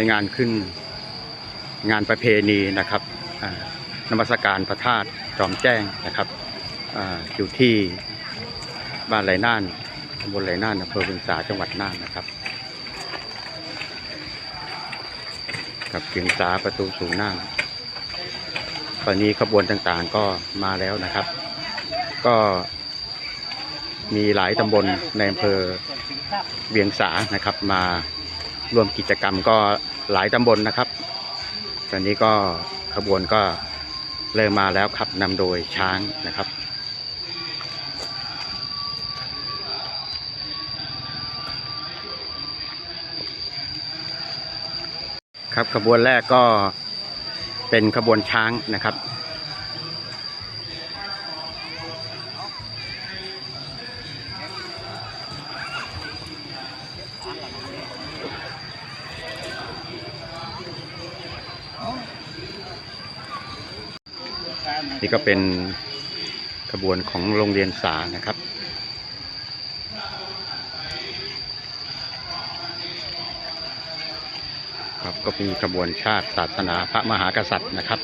ในงานขึ้นงานประเพณีนะครับนมัสการพระธาตุจอมแจ้งนะครับออยู่ที่บ้านไหลน่านตำบลไหลน่านอำเภอเวียงสาจังหวัดน่านนะครับ กับเวียงสาประตูสู่น่านตอนนี้ขบวนต่างๆก็มาแล้วนะครับ ก็มีหลายตำบลในอำเภอเวียงสานะครับ มาร่วมกิจกรรมก็ หลายตำบลนะครับ ตอนนี้ก็ขบวนก็เริ่มมาแล้วครับนำโดยช้างนะครับ ครับขบวนแรกก็เป็นขบวนช้างนะครับ ก็เป็นขบวนของโรงเรียนสานะครับ ครับก็มีขบวนชาติศาสนาพระมหากษัตริย์นะครับ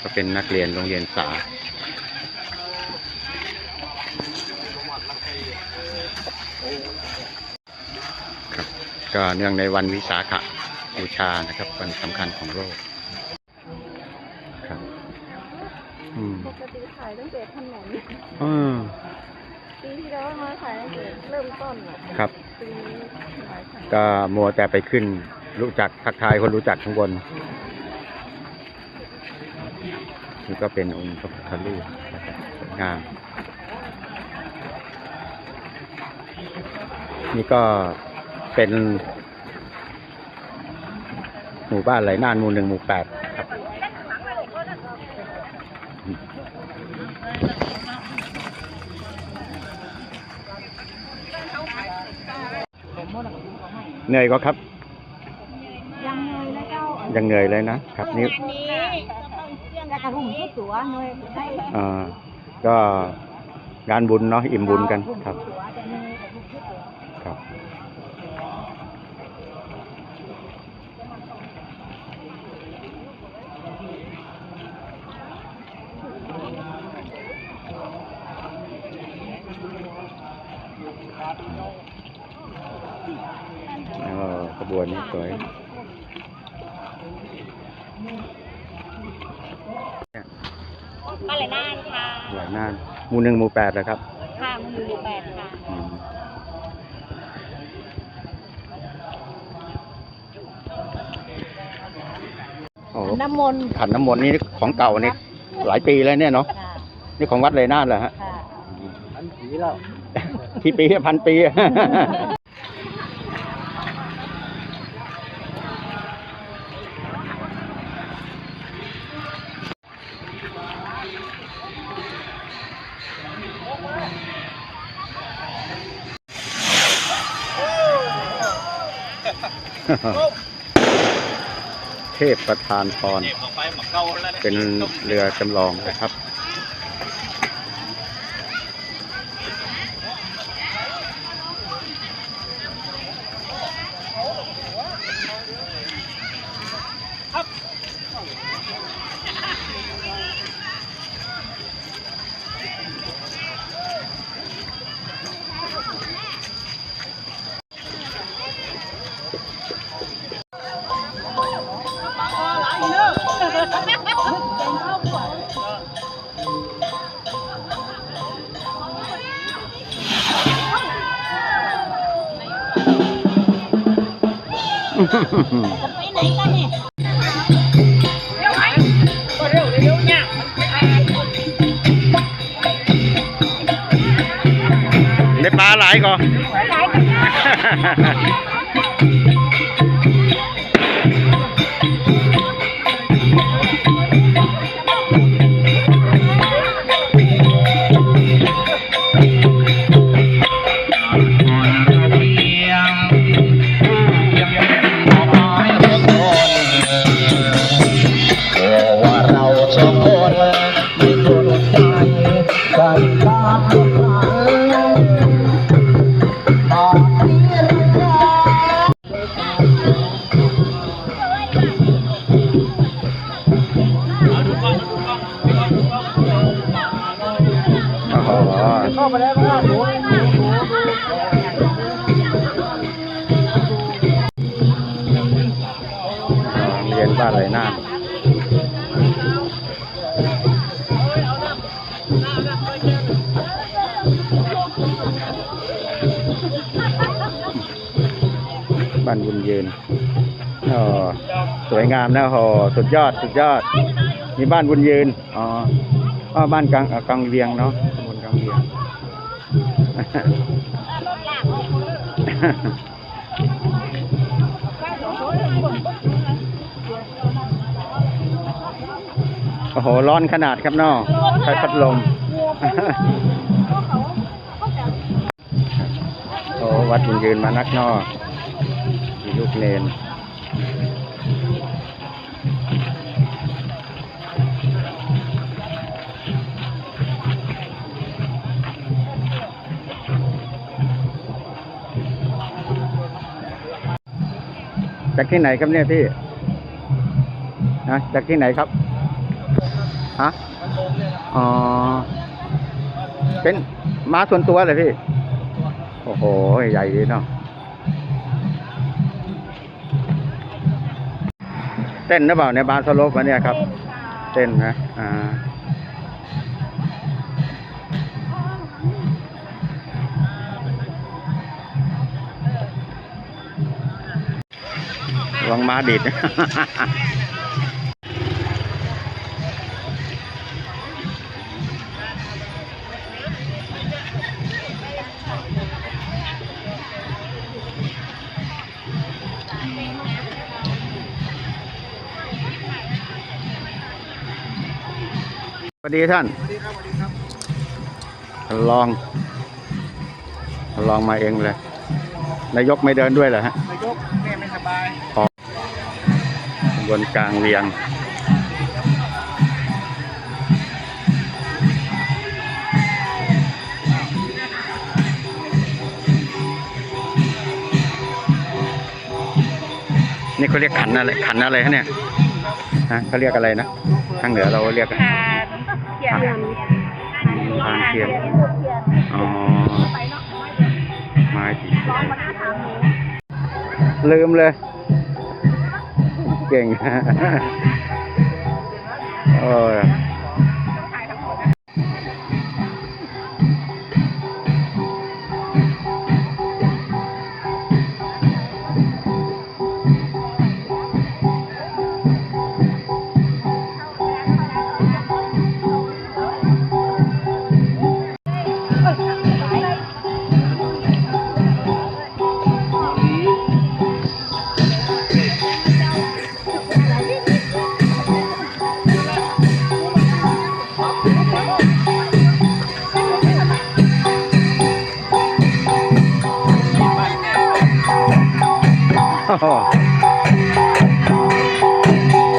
ก็เป็นนักเรียนโรงเรียนสาครับก็เนื่องในวันวิสาขบูชานะครับวันสำคัญของโลก กติขายตั้งแต่ถนนอืมปีที่แล้วมาขายตั้งแต่เริ่มต้นอะครับ ปีนี้ขายขายก็มัวแต่ไปขึ้น รู้จักทักทายคนรู้จักข้างบนนี่ก็เป็นองค์พระพุทธรูปนะครับสวยงาม นี่ก็เป็น หมู่บ้านไหลน่านหมู่หนึ่งหมู่แปดครับ เหนื่อยก็ครับ ยังเงยนะเจ้ายังเหนื่อยเลยนะครับนี่งานนี้ต้องเชื่อมกระหุ่มทุกตัวเงยได้อ่าก็งานบุญเนาะอิ่มบุญกันครับตัวจะเงยกับทุกตัว ครับเออขบวนนี้ สวยมาเลยน่านค่ะหลายน่านหมู่หนึ่งหมู่แปดนะครับค่ะมันอยู่แปดค่ะ อืมโอ้น้ำมนต์ขันน้ำมนต์นี่ของเก่านี่หลายปีแล้วเนี่ยเนาะค่ะนี่ของวัดเลยน่านเหรอฮะค่ะพันปีแล้วที่ปีพันปี เทพประธานพรเป็นเรือจำลองนะครับ ไปไหนกันเนี่ยได้ปลาหลายก่อน วยงามนะโหสุดยอดสุดยอด มีบ้านบุญยืนอ๋ออบ้านกลางกลางเวียงเนาะบลกลางเวียงโอ้โห ร้อนขนาดครับนองใช้พัดลมโอ้วัดยืนมานักนอกลูกเนน จากที่ไหนครับเนี่ยพี่นะจากที่ไหนครับฮะอ๋อเป็นม้าส่วนตัวเลยพี่ โอ้โห ใหญ่ดีเนาะเต้นหรือเปล่าในบาสโลปวันเนี้ยครับ เต้นนะอ่า วังมาดิดสวัสดีท่านสวัสดีครับสวัสดีครับลอง ลองมาเองเลย นายกไม่เดินด้วยเหรอฮะ นายกแม่ไม่สบาย บนกลางเวียง นี่เขาเรียกขันอะไรขันอะไรฮะเนี่ยฮะเขาเรียกอะไรนะทางเหนือเราเรียกเขียนทางเทียนอ๋อไปเนาะไม้สีร้องมาหน้าถามหนูลืมเลย เก่ง โอ้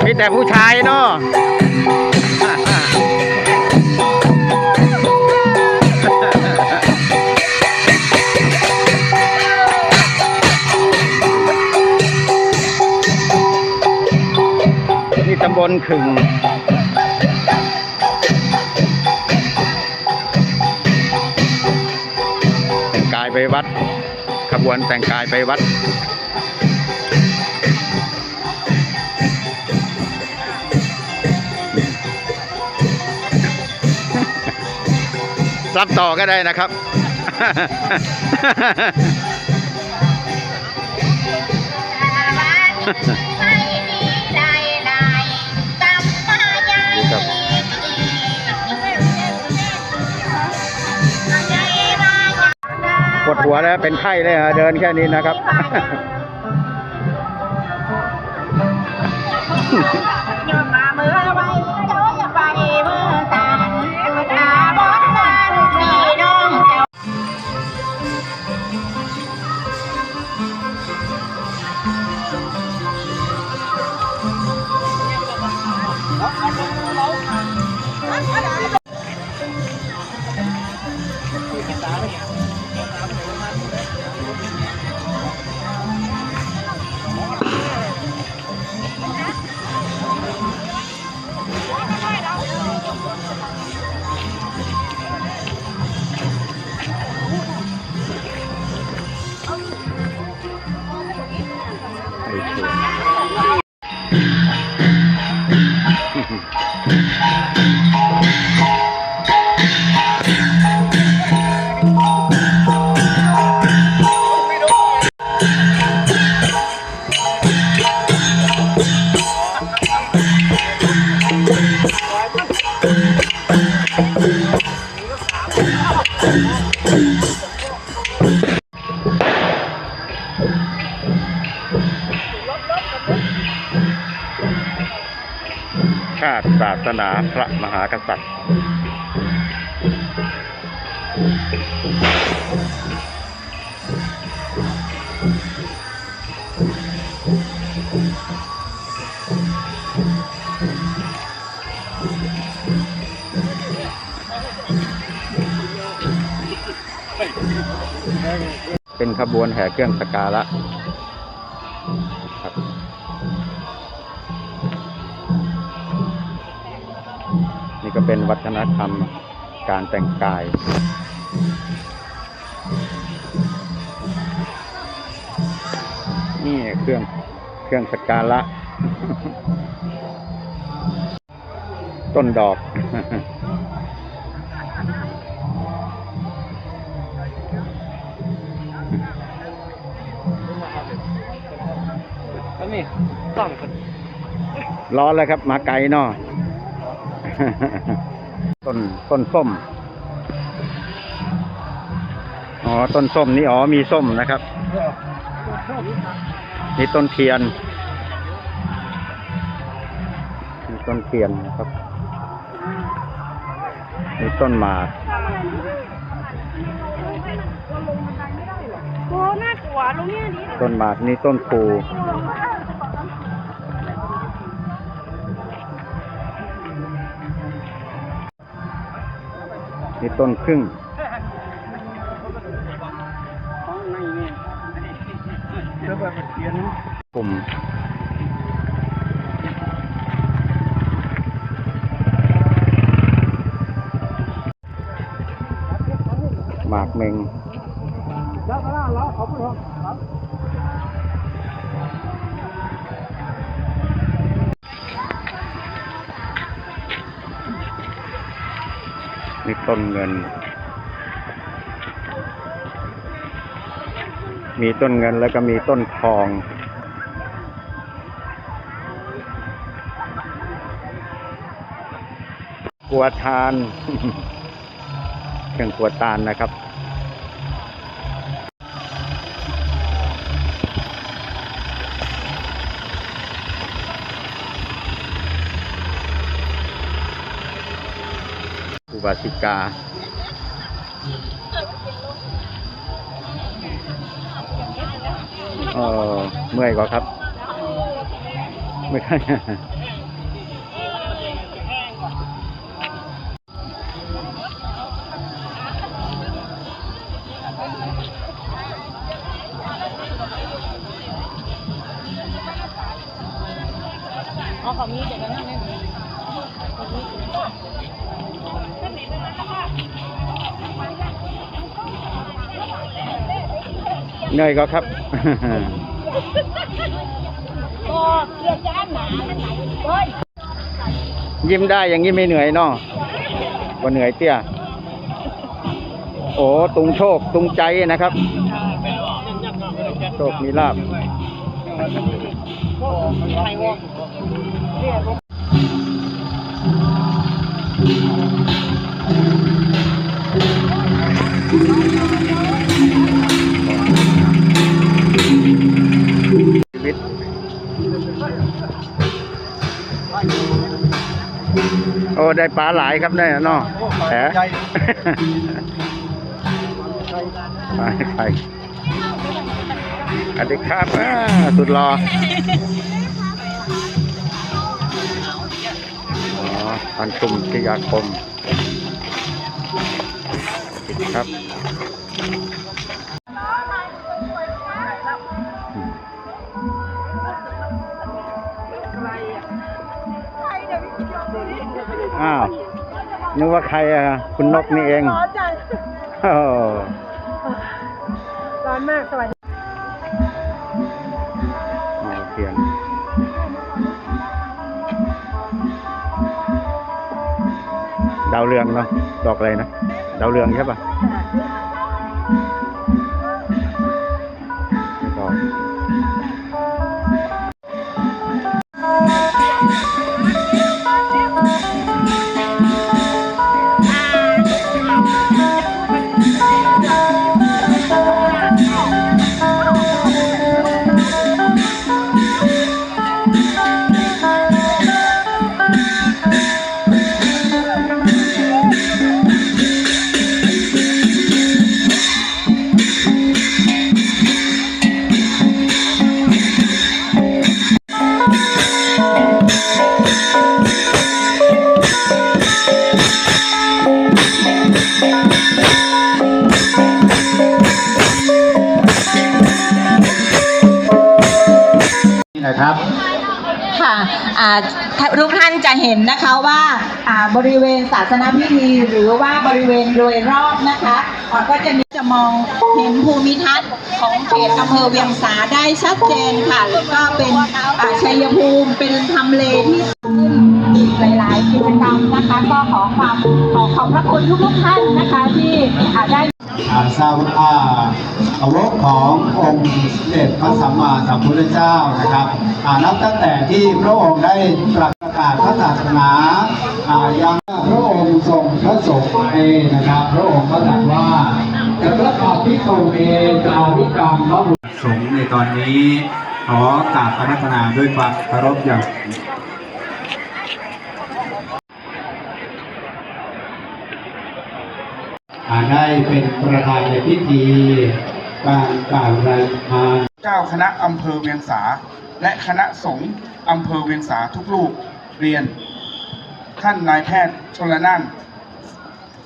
มีแต่ผู้ชายเนาะนี่ตำบลขึงแต่งกายไปวัด ขบวนแต่งกายไปวัด รับต่อก็ได้นะครับครับ ปวดหัวแล้วเป็นไข้เลยฮะเดินแค่นี้นะครับ ช สนาพระมหากษัตริย์ เป็นขบวนแห่เครื่องสกการะ ก็เป็นวัฒนธรรมการแต่งกาย นี่เครื่องเครื่องสกการะต้นดอก อันนี้ต้องกันร้อนแล้วครับ มาไกลเนาะ ต้นต้นส้ม อ๋อ ต้นส้มนี่อ๋อ มีส้มนะครับ นี่ต้นเทียนนี่ต้นเทียนนะครับนี่ต้นหมากโอ้น่ากลัวลงเนี่ยดิต้นหมากนี่ต้นคู นี่ต้นพึ่งเรื่องแบบเขียน นี่ต้นเงิน มีต้นเงินแล้วก็มีต้นทอง กัวทาน เครื่องกัวตานนะครับ บาสิกา เออเมื่อยกว่าครับ ไม่ค่อยอ๋อเขามีแต่นั้นนั่นนี่ เหนื่อยก็ครับก็เกียร์จ้านหนาเฮ้ยยิ้มได้อย่างนี้ไม่เหนื่อยเนาะว่าเหนื่อยเตี้ย โอ้ตุงโชคตุงใจนะครับ โชคมีลาบ โอ้ ได้ปลาหลายครับเนี่ยเนาะแหมใจไปไปสวัสดีครับอ่าสุดรออ๋อปันชุมพิยาคมสวัสดีครับ้าวนึกว่าใครอะคุณนกนี่เองร้อนมากสวัสดีเขียนดาวเรืองเนาะดอกอะไรนะดาวเรืองใช่ปะ ครับค่ะทุกท่านจะเห็นนะคะว่าบริเวณศาสนาพิธีหรือว่าบริเวณโดยรอบนะคะก็จะมีจะมองเห็นภูมิทัศน์ของเขตอำเภอเวียงสาได้ชัดเจนค่ะแล้วก็เป็นชัยภูมิเป็นทำเลที่ขึ้นอีกหลาย ๆ กิจกรรมนะคะ ก็ขอความขอขอบพระคุณทุกๆท่านนะคะที่ได้ ทราบว่าอาวกขององค์สมเด็จพระสัมมาสัมพุทธเจ้านะครับอานับตั้งแต่ที่พระองค์ได้ประกาศพระศาสนาอายังพระองค์ทรงพระสงฆ์เองนะครับ พระองค์ก็ตรัสว่าจะประกอบพิโกเอจาริกรรมพระสงฆ์ในตอนนี้ขอกราบอารัธนาด้วยความเคารพอย่าง อ่า ได้เป็นประธานในพิธีการกล่าวรายงานเจ้าคณะอำเภอเวียงสา และคณะสงฆ์อำเภอเวียงสาทุกลูกเรียน ท่านนายแพทย์ชนละนั่น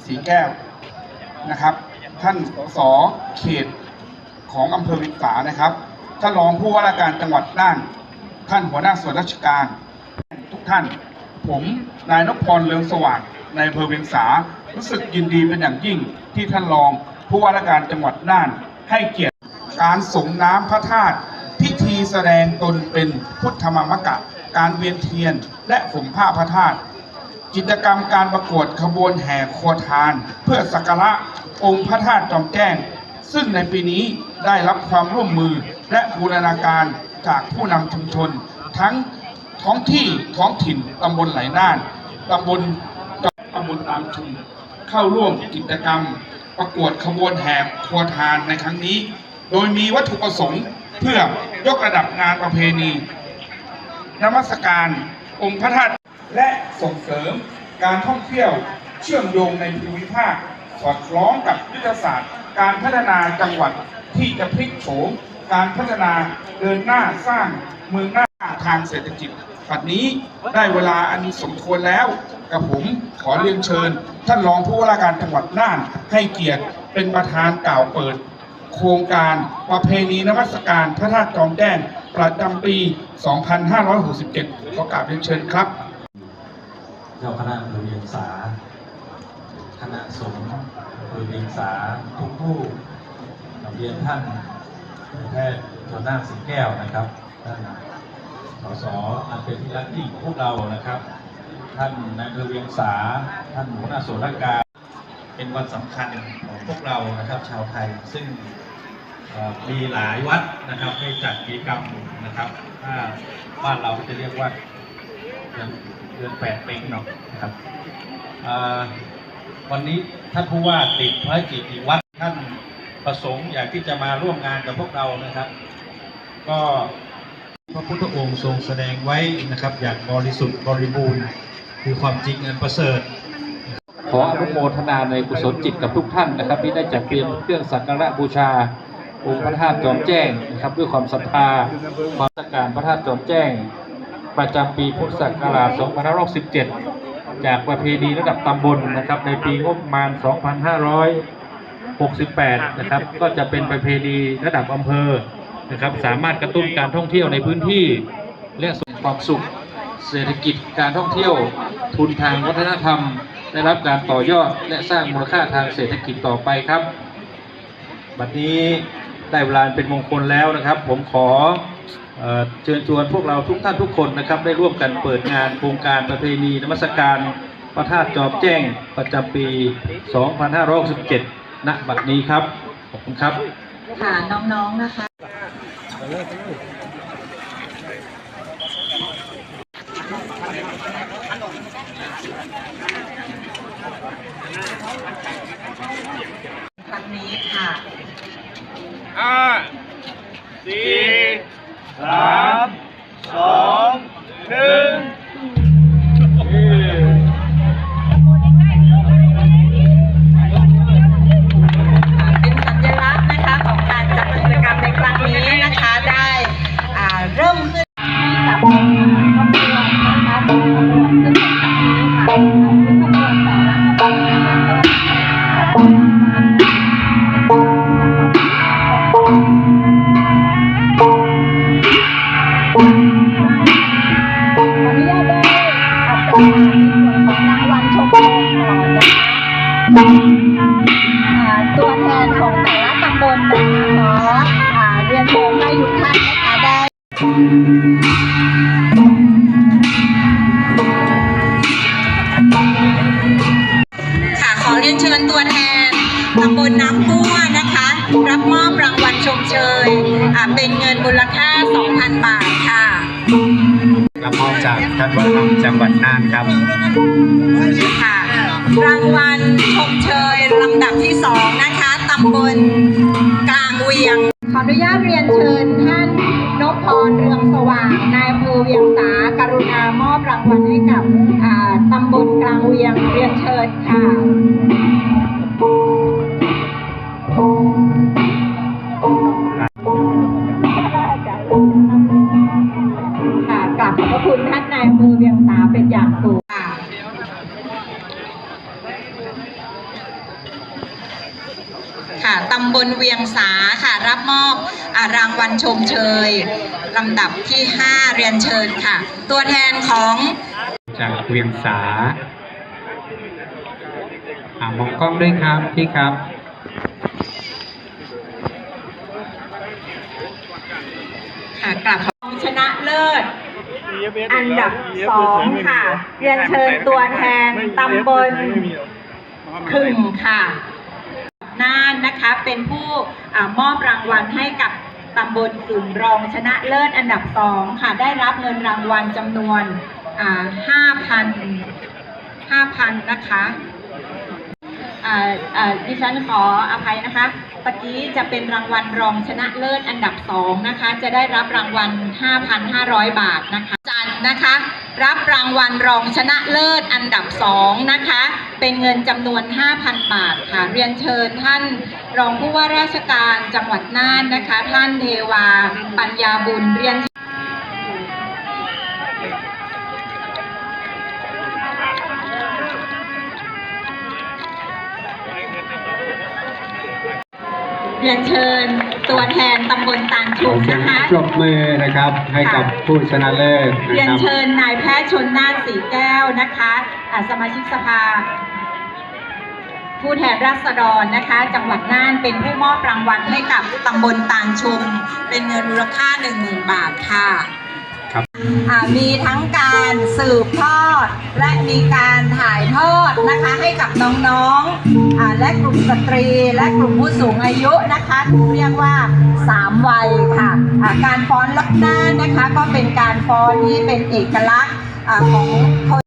สีแก้วนะครับ ท่านสอเขตของอำเภอเวียงสานะครับท่านรองผู้ว่าราชการจังหวัดน่าน ท่านหัวหน้าส่วนราชการ ทุกท่าน ผมนายนพพรเรืองสว่างในอำเภอเวียงสา รู้สึกยินดีเป็นอย่างยิ่งที่ท่านรองผู้ว่าราชการจังหวัดน่าน ให้เกียรติการส่งน้ำพระธาตุพิธีแสดงตนเป็นพุทธมามกะ การเวียนเทียนและผมผ้าพระธาตุกิจกรรมการประกวดขบวนแห่โคทาน เพื่อสักการะองค์พระธาตุจอมแจ้ง ซึ่งในปีนี้ได้รับความร่วมมือและบูรณาการจากผู้นำชุมชน ทั้งท้องที่ท้องถิ่นตำบลไหลน่านตำบลตำบลตามชุม เข้าร่วมกิจกรรม ประกวดขบวนแห่โคทานในครั้งนี้ โดยมีวัตถุประสงค์เพื่อยกระดับงานประเพณีนมัสการองค์พระธาตุและส่งเสริมการท่องเที่ยวเชื่อมโยงในภูมิภาค สอดคล้องกับยุทธศาสตร์ การพัฒนาจังหวัดที่จะพลิกโฉมการพัฒนาเดินหน้าสร้างเมืองหน้าทางเศรษฐกิจ ปัจนี้ได้เวลาอันสมควรแล้วกับผมขอเรียนเชิญ ท่านรองผู้ว่าการจังหวัดน่าน ให้เกียรติเป็นประธานกล่าวเปิด โครงการประเพณีนมัสการพระธาตุจอมแจ้งประจำปี 2567 ขอกราบเรียนเชิญครับ เจ้าคณะอำเภอเวียงสาคณะสงฆ์อำเภอเวียงสาทุกผู้เรียนท่านแพทย์ชนน่านสิงแก้วนะครับท่าน สสอันเป็นที่รักยิ่งของพวกเรานะครับ ท่านนายเวียงสา ท่านหัวหน้าส่วนราชการ เป็นวันสำคัญของพวกเรานะครับ ชาวไทย ซึ่งมีหลายวัดนะครับให้จัดกิจกรรมนะครับถ้าบ้านเราก็จะเรียกว่าเดือนแปดเป็งเนาะนะครับวันนี้ท่านผู้ว่าติดภารกิจอีกวัดท่านประสงค์อยากที่จะมาร่วมงานกับพวกเรานะครับ ก็ พระพุทธองค์ทรงแสดงไว้นะครับ อย่างบริสุทธิ์บริบูรณ์ คือความจริงอันประเสริฐ ขออนุโมทนาในกุศลจิตกับทุกท่านนะครับที่ได้จัดเตรียมเครื่องสักการะบูชา องค์พระธาตุจอมแจ้งนะครับด้วยความศรัทธาความสักการพระธาตุจอมแจ้ง ประจำปีพุทธศักราช2567 จากประเพณีระดับตำบลนะครับในปีงบประมาณ 2568 นะครับก็จะเป็นประเพณีระดับอำเภอ นะครับสามารถกระตุ้นการท่องเที่ยวในพื้นที่ และส่งความสุข เศรษฐกิจการท่องเที่ยว ทุนทางวัฒนธรรม ได้รับการต่อยอดและสร้างมูลค่าทางเศรษฐกิจต่อไปครับ บัดนี้ได้เวลาเป็นมงคลแล้วนะครับ ผมขอเชิญชวนพวกเราทุกท่านทุกคนนะครับ ได้ร่วมกันเปิดงานโครงการประเพณีนมัสการพระธาตุจอมแจ้งประจำปี 2567 ณ บัดนี้ครับ ขอบคุณครับ ค่ะ น้องๆนะคะ ค ค่ะขอเรียนเชิญตัวแทนตำบลน้ำพัวนะคะ รับมอบรางวัลชมเชยอ่าเป็นเงินมูลค่า 2,000 บาทค่ะ รับมอบจากท่านวัฒนธรรมจังหวัดน่านครับ ค่ะรางวัลชมเชยลำดับที่สองนะคะตำบลกลางเวียง ขออนุญาตเรียนเชิญท่าน นพพรเรืองสว่างนายอำเภอเวียงสากรุณามอบรางวัลให้กับตำบลกลางเวียงเรียนเชิญค่ะค่ะกลับขอบพระคุณท่านนายอำเภอเวียงสาเป็นอย่างสูง ค่ะค่ะตำบลเวียงสาค่ะ รับมอบอารางวัลชมเชยลำดับที่ 5 เรียนเชิญค่ะ ตัวแทนของจากเวียงสาอ่ามองกล้องด้วยครับพี่ครับค่ะกลับของชนะเลิศ อันดับสองค่ะ เรียนเชิญตัวแทนตำบลขึ่งค่ะ น่านนะคะ เป็นผู้อมอบรางวัลให้กับตำบลขึ่งรองชนะเลิศอันดับสองค่ะ ได้รับเงินรางวัลจำนวนห้าพันห้าพันนะคะดิฉันขออภัยนะคะตะกี้จะเป็นรางวัลรองชนะเลิศอันดับสองนะคะ จะได้รับรางวัล 5,500 บาทนะคะ จันนะคะ รับรางวัลรองชนะเลิศอันดับสองนะคะ เป็นเงินจำนวน 5,000 บาทค่ะ เรียนเชิญท่านรองผู้ว่าราชการจังหวัดน่านนะคะ ท่านเทวาปัญญาบุญเรียน เรียนเชิญตัวแทนตำบลตานขชุอมเสียงนะคะปรบมือนะครับให้กับผู้ชนะเลิศเรียนะนครับเชิญนายแพทย์ชนน่านสีแก้วนะคะอ่าสมาชิกสภา ผู้แทนราษฎรนะคะ จังหวัดน่านเป็นผู้มอบรางวัลให้กับตำบลตานชุม เป็นเงินมูลค่า 10,000 บาทค่ะ ครับมีทั้งการสืบทอด และมีการถ่ายทอดนะคะให้กับน้องๆและกลุ่มสตรี และกลุ่มผู้สูงอายุนะคะเรียกว่าสามวัยค่ะอ่าการฟ้อนลับหน้านะคะก็เป็นการฟ้อนที่เป็นเอกลักษณ์ของคน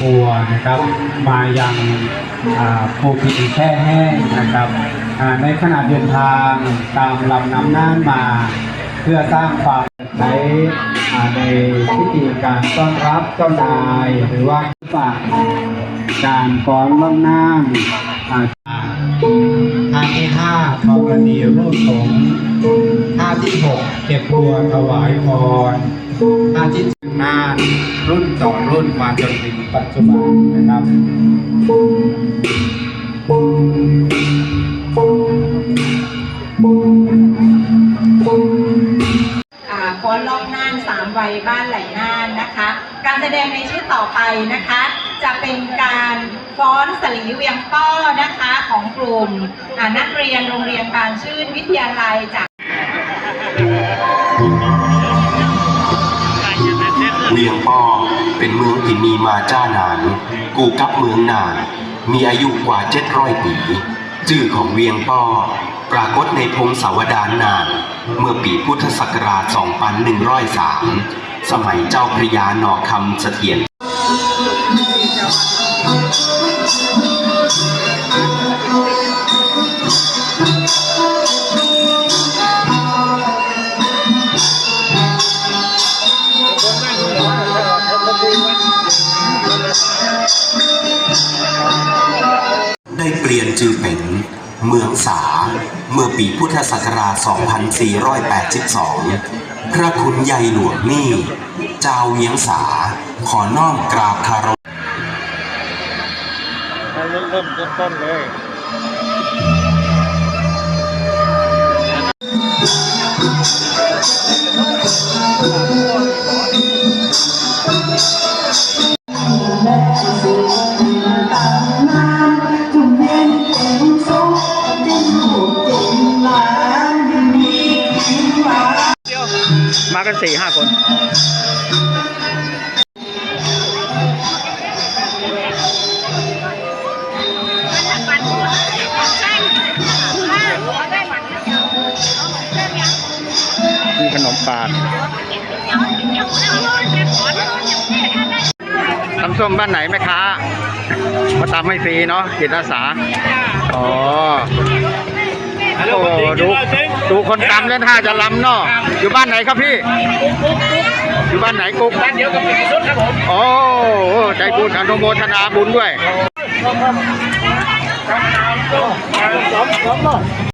ทัวนะครับ มายังอ่าภูพิงแช่แห้งนะครับในขณะเดินทางตามลำน้ำน่านมา เพื่อสร้างความใช้ในพิธีการต้อนรับเจ้านาย หรือว่าฝากการฟ้อนล่องน้ำอ่าท่าที่ห้าธรณีรูปสงท่าที่หกเก็บบัวถวายพร ท่าที่เจ็ดน่านรุ่นต่อรุ่นมาจนถึงปัจจุบันนะครับอ่าฟ้อนรอบหน้ามวัยบ้านไหลน่านนะคะ การแสดงในชุดต่อไปนะคะ จะเป็นการฟ้อนสลีเวียงป้อนะคะของกลุ่มนักเรียนโรงเรียนบานชื่นวิทยาลัยจาก เวียงป้อเป็นเมืองที่มีมาจ้านาน กูกับเมืองนาน มีอายุกว่าเจ็ดร้อยปีชื่อของเวียงป้อปรากฏในพงศาวดารนาน เมื่อปีพุทธศักราช 2103 สมัยเจ้าพระยาหนอคำเสถียร เมืองสา เมื่อปีพุทธศักราช 2482 พระคุณใหญ่หลวงนี่ เจ้าเวียงสา ขอน้อมกราบคารพเริ่มเริ่มต้นเลย กันสี่ห้าคนมีขนมปาดตำส้มบ้านไหนแม่ค้ามาตำให้ฟรีเนาะจิตอาสา อ๋อ โอ้ดู ดูคนตำแล้วท่าจะลำเนาะอยู่บ้านไหนครับพี่ อยู่บ้านไหนกุ๊กบ้านเดียวกับพี่สุดครับผมโอ้ใจบุญอนุโมทนาบุญด้วย